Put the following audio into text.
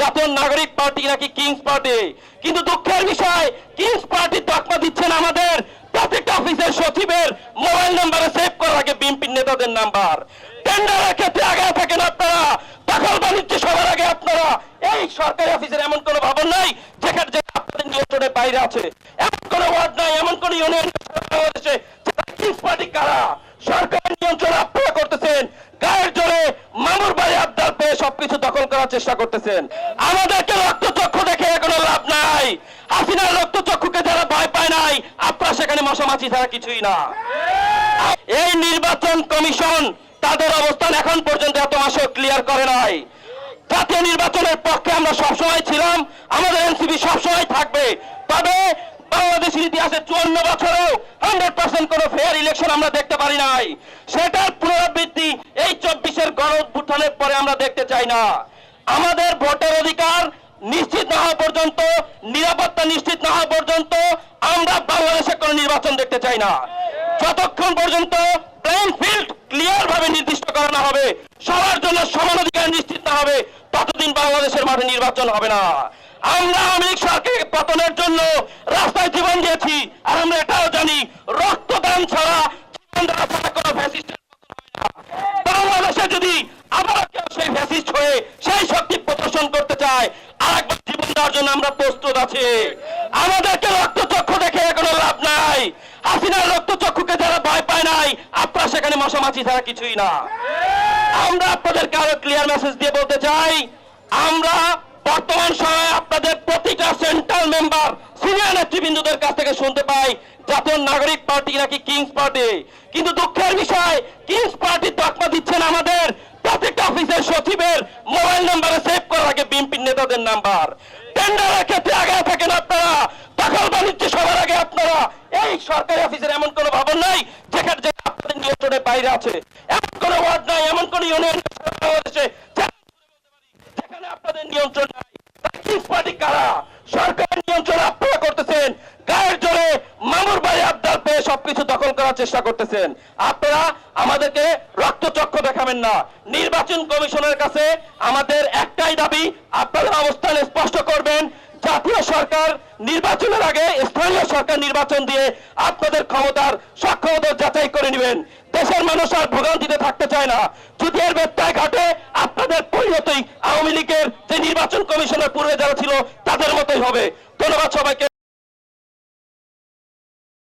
জাতীয় নাগরিক পার্টি নাকি কিংস পার্টি? কিন্তু দুঃখের বিষয়, কিংস পার্টি তকমা দিচ্ছেন আমাদের প্রত্যেকটা অফিসের সচিবের মোবাইল নাম্বারে সেভ করার আগে বিএনপির নেতাদের নাম্বার। টেন্ডারের ক্ষেত্রে আগে থাকেন আপনারা, দখল বাণিজ্য সবার আগে আপনারা। এই সরকারি অফিসের এমন কোনো ভবন নাই যেখানে যে আপনাদের নিয়ন্ত্রণের বাইরে আছে। এমন কোনো ওয়ার্ড নাই, এমন কোনো ইউনিয়ন কিংস পার্টি কারা? সরকারের নিয়ন্ত্রণ আপনারা করতেছেন। গায়ের জোরে মামুর বাড়ি পেয়ে সবকিছু দখল করার চেষ্টা করতেছেন। আমাদেরকে রক্তচক্ষু দেখে কোনো লাভ নাই। হাসিনার রক্তচক্ষুকে যারা ভয় পায় নাই, আপনারা সেখানে মশামাছি ছাড়া কিছুই না। এই নির্বাচন কমিশন তাদের অবস্থান এখন পর্যন্ত এত মাসেও ক্লিয়ার করে নাই। জাতীয় নির্বাচনের পক্ষে আমরা সবসময় ছিলাম, আমাদের এনসিপি সবসময় থাকবে। তবে বাংলাদেশের ইতিহাসে চুয়ান্ন বছরেও হান্ড্রেড পার্সেন্ট কোন ফেয়ার ইলেকশন আমরা দেখতে পারি নাই। সেটার পুনরাবৃত্তি এই চব্বিশের গণ উত্থানের পরে আমরা দেখতে চাই না। আমাদের ভোটের অধিকার নিশ্চিত না হওয়া পর্যন্ত, নিরাপত্তা নিশ্চিত না হওয়া পর্যন্ত আমরা বাংলাদেশে কোনো নির্বাচন দেখতে চাই না। যতক্ষণ পর্যন্ত ফিল্ড ক্লিয়ার ভাবে নির্দিষ্ট করা না হবে, সবার জন্য সমান অধিকার নিশ্চিত না হবে, ততদিন বাংলাদেশের মাঠে নির্বাচন হবে না। আমরা আমেরিক সরকারকে পতনের জন্য রাস্তায় জীবন দিয়েছি আর আমরা এটাও জানি রক্তদান ছাড়া জীবন দেওয়া ছাড়া কোনো ফ্যাসিস্টের পতন হয় না। বাংলাদেশে যদি আবার কেউ সেই ফ্যাসিস্ট হয়ে সেই শক্তি প্রদর্শন করতে চায়। আর একবার জীবন দেওয়ার জন্য আমরা প্রস্তুত আছি। আমাদেরকে রক্তচক্ষু দেখে কোনো লাভ নাই। হাসিনার রক্তচক্ষুকে যারা ভয় পায় নাই, আপনারা সেখানে মশামাছি ছাড়া কিছুই না। আমরা আপনাদেরকে আরও ক্লিয়ার মেসেজ দিয়ে বলতে চাই, আমরা বর্তমান সময়ে আপনাদের প্রতিটা সেন্ট্রাল মেম্বার সিনিয়র নেতৃবৃন্দদের কাছ থেকে শুনতে পাই, জাতীয় নাগরিক পার্টি নাকি কিংস পার্টি কিন্তু দুঃখের বিষয় কিংস পার্টি তকমা দিচ্ছেন আমাদের প্রত্যেকটা অফিসের সচিবের মোবাইল নাম্বারে সেভ করার আগে বিএনপির নেতাদের নাম্বার টেন্ডারের ক্ষেত্রে আগে থাকেন আপনারা। দখল বাণিজ্য সবার আগে আপনারা। এই সরকারি অফিসের এমন কোনো ভবন নাই, যেখানে যে আপনাদের নিয়ন্ত্রণের বাইরে আছে। এমন কোনো ওয়ার্ড নাই, এমন কোনো ইউনিয়ন যেখানে আপনাদের নিয়ন্ত্রণ নাই। পার্টি কারা? সরকার নিয়ন্ত্রণ আপনারা করতেছেন। গায়ের জোরে মামুর বাড়ি আবদার পেয়ে সবকিছু দখল করার চেষ্টা করতেছেন। আপনারা আমাদেরকে দেখাবেন না। নির্বাচন কমিশনের কাছে আমাদের একটাই দাবি, আপনাদের অবস্থান স্পষ্ট করবেন, জাতীয় সরকার নির্বাচনের আগে স্থানীয় সরকার নির্বাচন দিয়ে আপনাদের ক্ষমতার সক্ষমতা যাচাই করে নেবেন। দেশের মানুষ আর ভোগান্তিতে থাকতে চায় না। যদি এর ব্যত্যয় ঘটে, আপনাদের পরিণতই আওয়ামী লীগের যে নির্বাচন কমিশনের পূর্বে যারা ছিল, তাদের মতোই হবে। ধন্যবাদ সবাইকে।